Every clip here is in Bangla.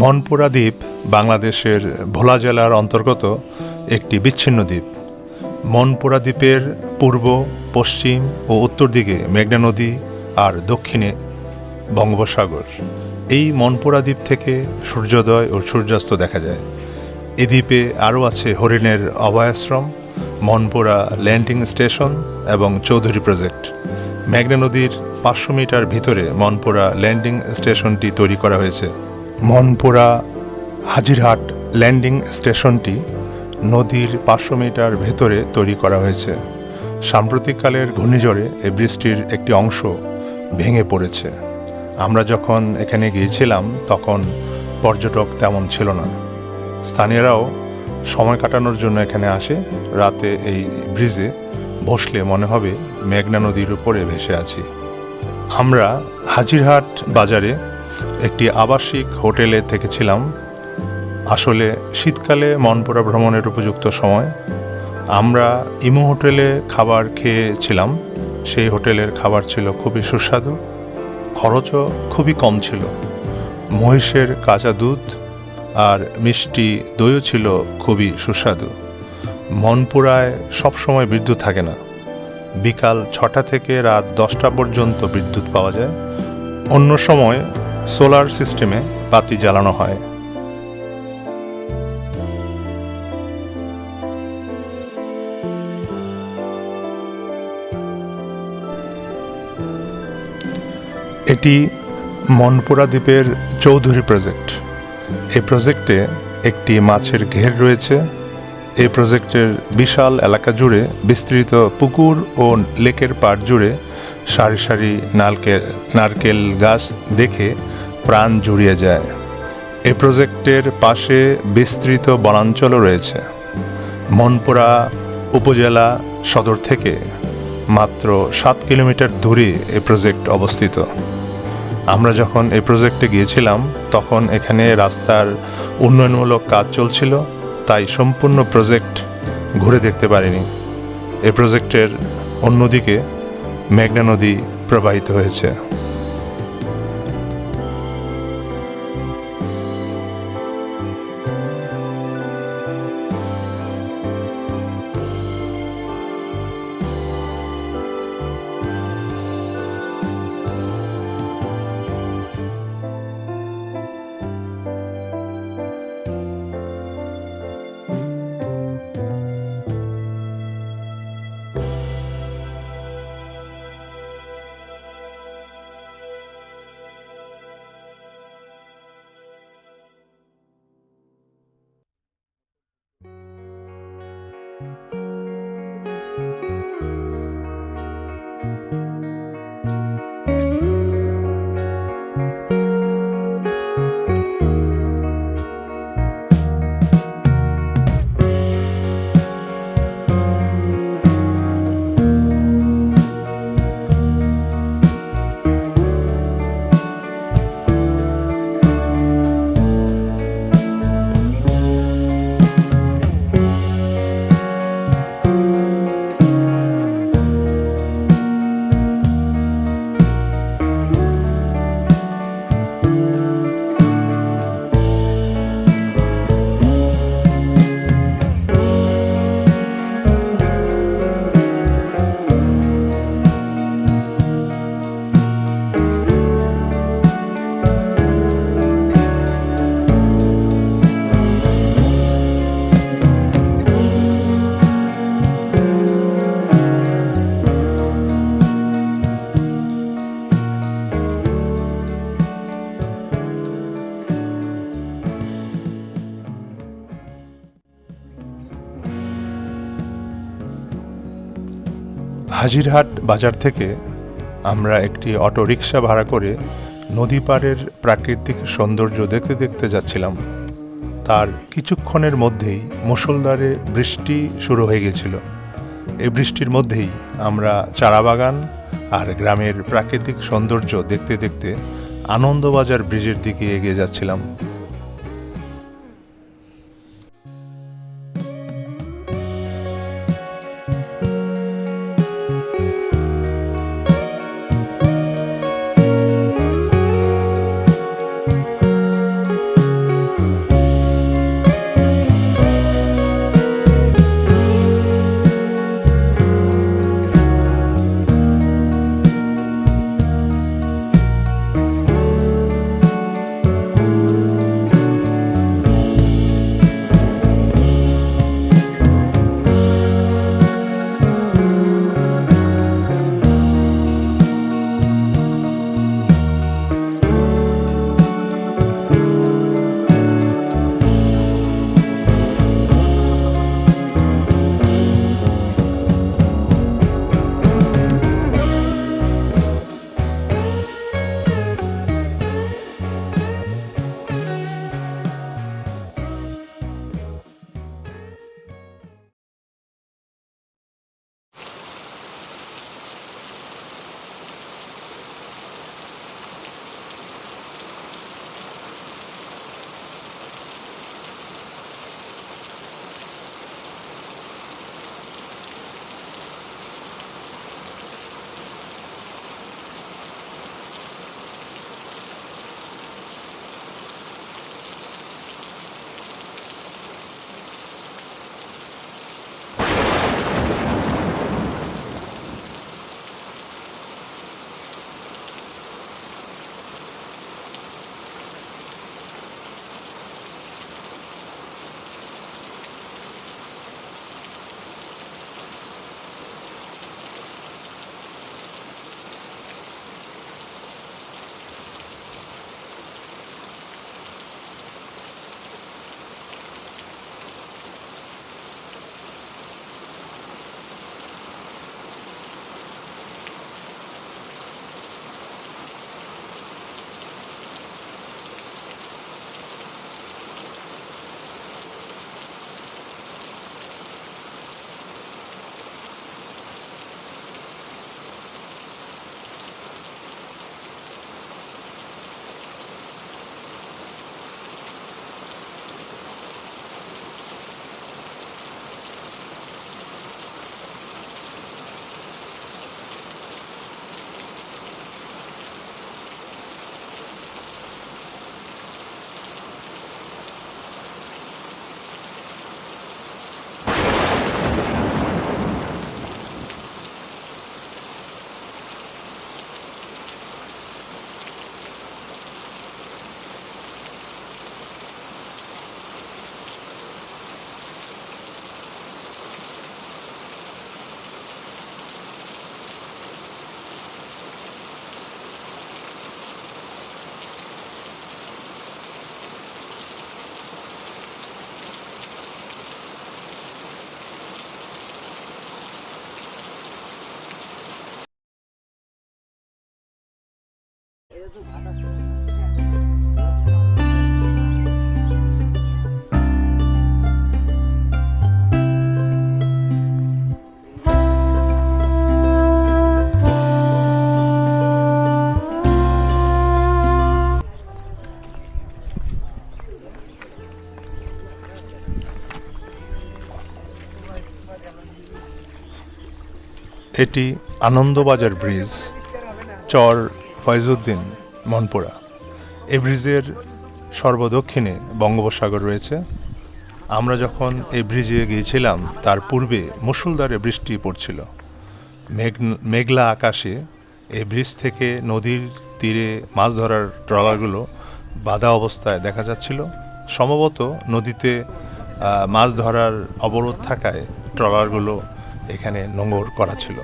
মনপুরা দ্বীপ বাংলাদেশের ভোলা জেলার অন্তর্গত একটি বিচ্ছিন্ন দ্বীপ। মনপুরা দ্বীপের পূর্ব, পশ্চিম ও উত্তর দিকে মেঘনা নদী আর দক্ষিণে বঙ্গোপসাগর। এই মনপুরা দ্বীপ থেকে সূর্যোদয় ও সূর্যাস্ত দেখা যায়। এ দ্বীপে আরও আছে হরিণের অভয়াশ্রম, মনপুরা ল্যান্ডিং স্টেশন এবং চৌধুরী প্রজেক্ট। মেঘনা নদীর পাঁচশো মিটার ভিতরে মনপুরা ল্যান্ডিং স্টেশনটি তৈরি করা হয়েছে। মনপুরা হাজিরহাট ল্যান্ডিং স্টেশনটি নদীর পাঁচশো মিটার ভেতরে তৈরি করা হয়েছে। সাম্প্রতিককালের ঘূর্ণিঝড়ে এই বৃষ্টির একটি অংশ ভেঙে পড়েছে। আমরা যখন এখানে গিয়েছিলাম, তখন পর্যটক তেমন ছিল না। স্থানীয়রাও সময় কাটানোর জন্য এখানে আসে। রাতে এই ব্রিজে বসলে মনে হবে মেঘনা নদীর উপরে ভেসে আছি। আমরা হাজিরহাট বাজারে একটি আবাসিক হোটেলে থেকেছিলাম। আসলে শীতকালে মনপুরা ভ্রমণের উপযুক্ত সময়। আমরা ইমো হোটেলে খাবার খেয়েছিলাম। সেই হোটেলের খাবার ছিল খুবই সুস্বাদু। খরচও খুবই কম ছিল। মহিষের কাঁচা দুধ আর মিষ্টি দইও ছিল খুবই সুস্বাদু। মনপুরায় সবসময় বিদ্যুৎ থাকে না। বিকাল ছটা থেকে রাত দশটা পর্যন্ত বিদ্যুৎ পাওয়া যায়। অন্য সময় সোলার সিস্টেমে বাতি জ্বালানো হয়। এটি মনপুরা দ্বীপের চৌধুরী প্রজেক্ট। এই প্রজেক্টে একটি মাছের ঘের রয়েছে। এই প্রজেক্টের বিশাল এলাকা জুড়ে বিস্তৃত পুকুর ও লেকের পাড় জুড়ে সারি সারি নারকেল নারকেল গাছ দেখে প্রাণ জুড়িয়ে যায়। এই প্রজেক্টের পাশে বিস্তৃত বনাঞ্চলও রয়েছে। মনপুরা উপজেলা সদর থেকে মাত্র সাত কিলোমিটার দূরে এ প্রজেক্ট অবস্থিত। আমরা যখন এই প্রজেক্টে গিয়েছিলাম, তখন এখানে রাস্তার উন্নয়নমূলক কাজ চলছিল, তাই সম্পূর্ণ প্রজেক্ট ঘুরে দেখতে পারিনি। এ প্রজেক্টের অন্যদিকে মেঘনা নদী প্রবাহিত হয়েছে। হাজিরহাট বাজার থেকে আমরা একটি অটো রিক্সা ভাড়া করে নদী পাড়ের প্রাকৃতিক সৌন্দর্য দেখতে দেখতে যাচ্ছিলাম। তার কিছুক্ষণের মধ্যেই মুষলধারে বৃষ্টি শুরু হয়ে গেছিল। এই বৃষ্টির মধ্যেই আমরা চারাবাগান আর গ্রামের প্রাকৃতিক সৌন্দর্য দেখতে দেখতে আনন্দবাজার ব্রিজের দিকে এগিয়ে যাচ্ছিলাম। এটি আনন্দবাজার ব্রিজ চর ফয়জুদ্দিন। মনপুরা। এই ব্রিজের সর্বদক্ষিণে বঙ্গোপসাগর রয়েছে। আমরা যখন এই ব্রিজে গিয়েছিলাম, তার পূর্বে মুষলধারে বৃষ্টি পড়ছিল। মেঘ, মেঘলা আকাশে এই ব্রিজ থেকে নদীর তীরে মাছ ধরার ট্রলারগুলো বাধা অবস্থায় দেখা যাচ্ছিল। সম্ভবত নদীতে মাছ ধরার অবরোধ থাকায় ট্রলারগুলো এখানে নোঙর করা ছিল।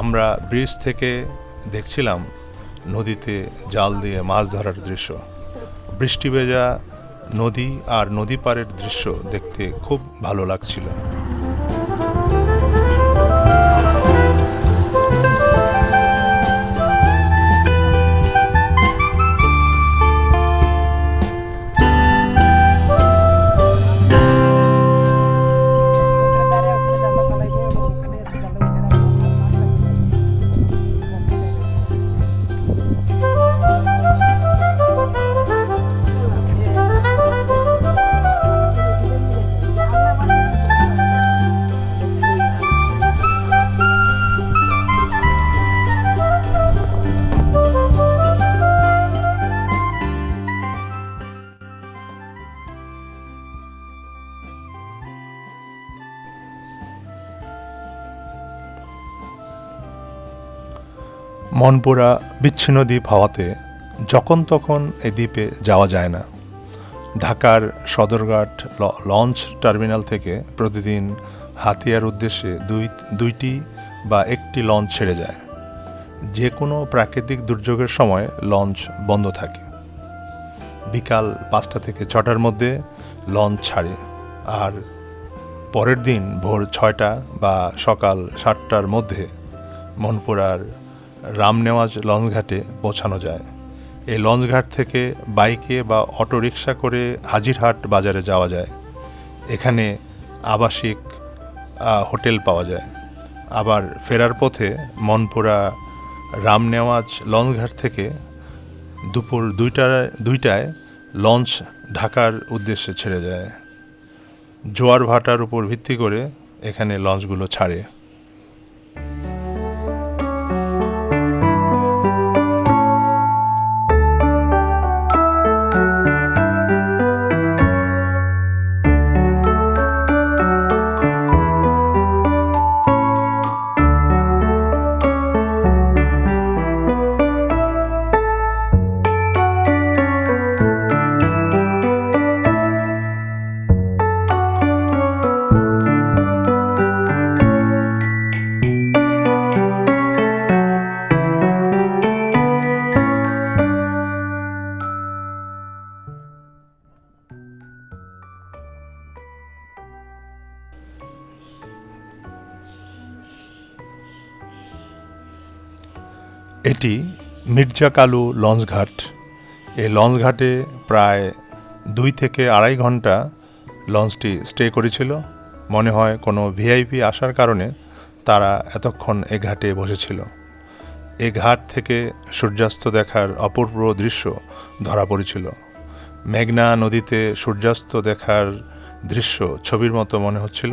আমরা ব্রিজ থেকে দেখছিলাম নদীতে জাল দিয়ে মাছ ধরার দৃশ্য। বৃষ্টি ভেজা নদী আর নদী পারের দৃশ্য দেখতে খুব ভালো লাগছিল। মনপুরা বিচ্ছিন্ন দ্বীপ হওয়াতে যখন তখন এই দ্বীপে যাওয়া যায় না। ঢাকার সদরঘাট লঞ্চ টার্মিনাল থেকে প্রতিদিন হাতিয়ার উদ্দেশ্যে দুই, দুইটি বা একটি লঞ্চ ছেড়ে যায়। যে কোনো প্রাকৃতিক দুর্যোগের সময় লঞ্চ বন্ধ থাকে। বিকাল পাঁচটা থেকে ছটার মধ্যে লঞ্চ ছাড়ে আর পরের দিন ভোর ছয়টা বা সকাল সাতটার মধ্যে মনপুরার রামনেওয়াজ লঞ্চঘাটে পৌঁছানো যায়। এই লঞ্চঘাট থেকে বাইকে বা অটোরিকশা করে হাজিরহাট বাজারে যাওয়া যায়। এখানে আবাসিক হোটেল পাওয়া যায়। আবার ফেরার পথে মনপুরা রামনেওয়াজ লঞ্চঘাট থেকে দুপুর দুইটায় দুইটায় লঞ্চ ঢাকার উদ্দেশ্যে ছেড়ে যায়। জোয়ার ভাটার উপর ভিত্তি করে এখানে লঞ্চগুলো ছাড়ে। এটি মির্জা কালু লঞ্চঘাট এই লঞ্চঘাটে প্রায় দুই থেকে আড়াই ঘণ্টা লঞ্চটি স্টে করেছিল। মনে হয় কোনো ভিআইপি আসার কারণে তারা এতক্ষণ এ ঘাটে বসেছিল। এ ঘাট থেকে সূর্যাস্ত দেখার অপূর্ব দৃশ্য ধরা পড়েছিল। মেঘনা নদীতে সূর্যাস্ত দেখার দৃশ্য ছবির মতো মনে হচ্ছিল।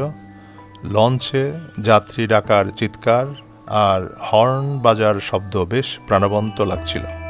লঞ্চে যাত্রী ডাকার চিৎকার আর হর্ন বাজার শব্দ বেশ প্রাণবন্ত লাগছিল।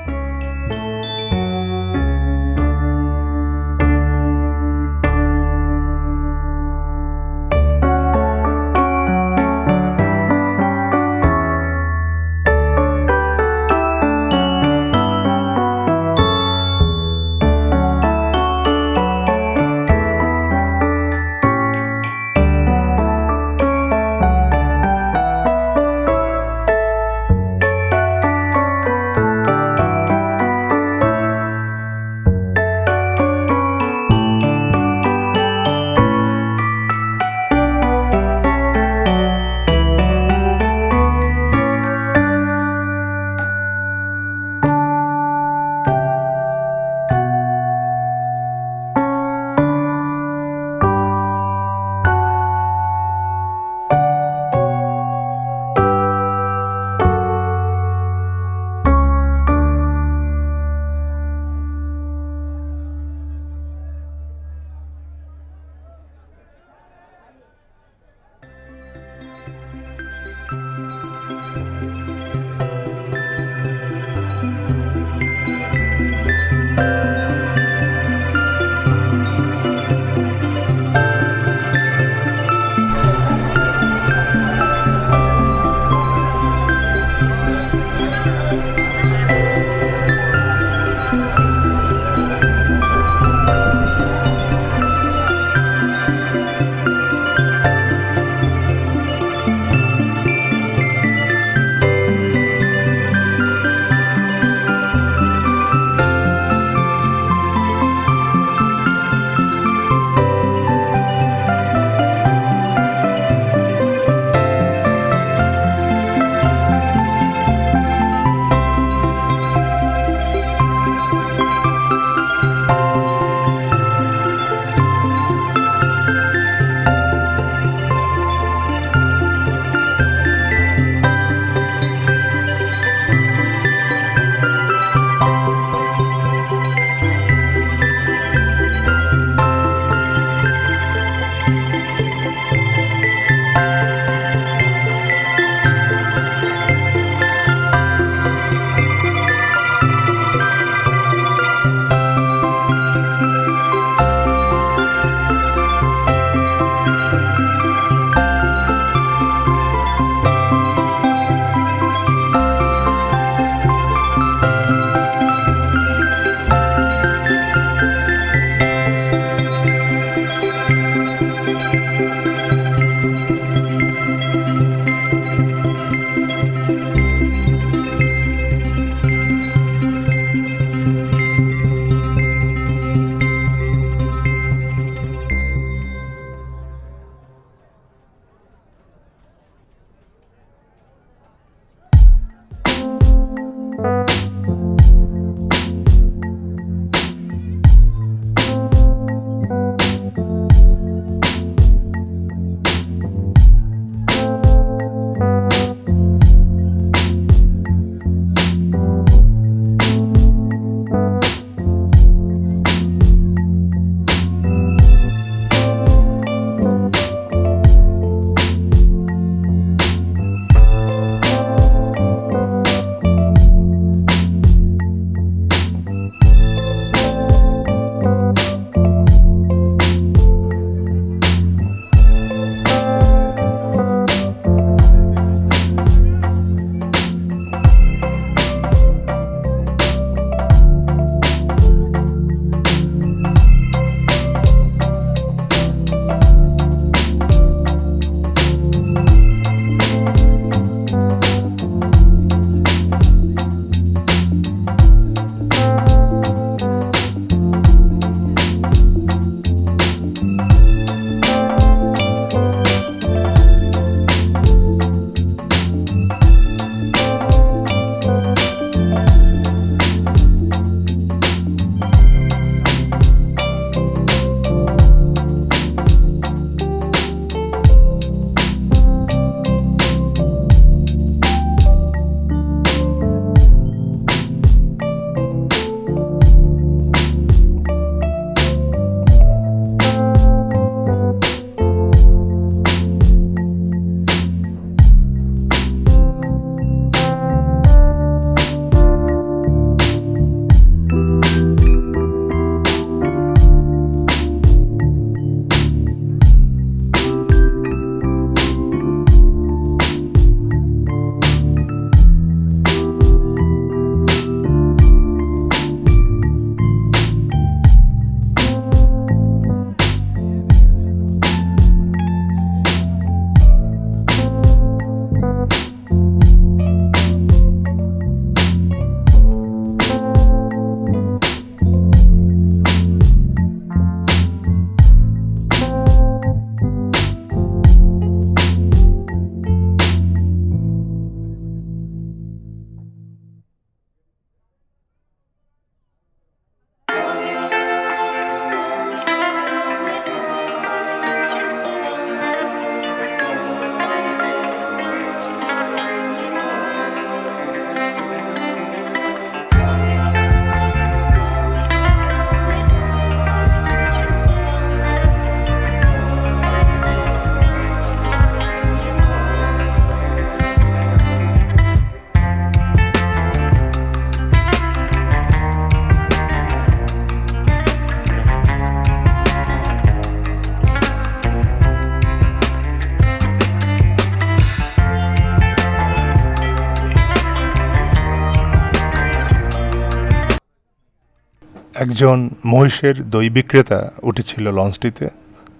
একজন মহিষের দই বিক্রেতা উঠেছিল লঞ্চটিতে।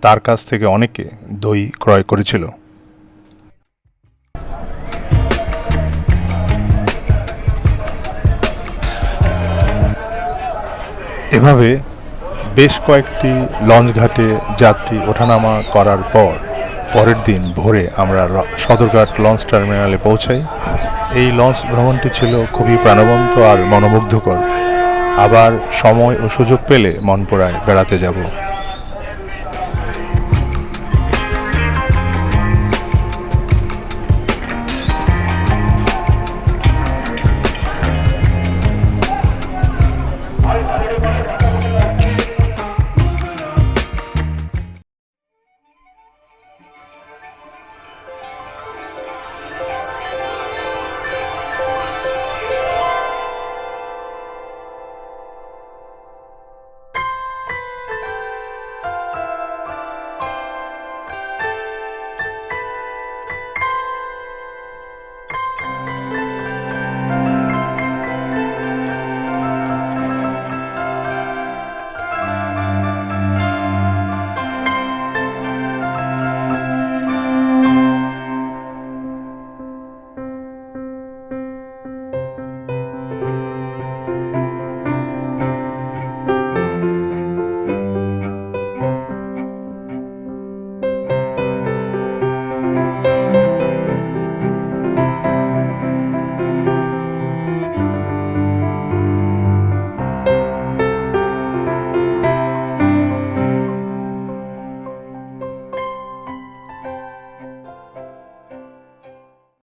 তার কাছ থেকে অনেকে দই ক্রয় করেছিল। এভাবে বেশ কয়েকটি লঞ্চ ঘাটে যাত্রী ওঠানামা করার পর পরের দিন ভোরে আমরা সদরঘাট লঞ্চ টার্মিনালে পৌঁছাই। এই লঞ্চ ভ্রমণটি ছিল খুবই প্রাণবন্ত আর মনোমুগ্ধকর। আবার সময় ও সুযোগ পেলে মনপুরায় বেড়াতে যাব।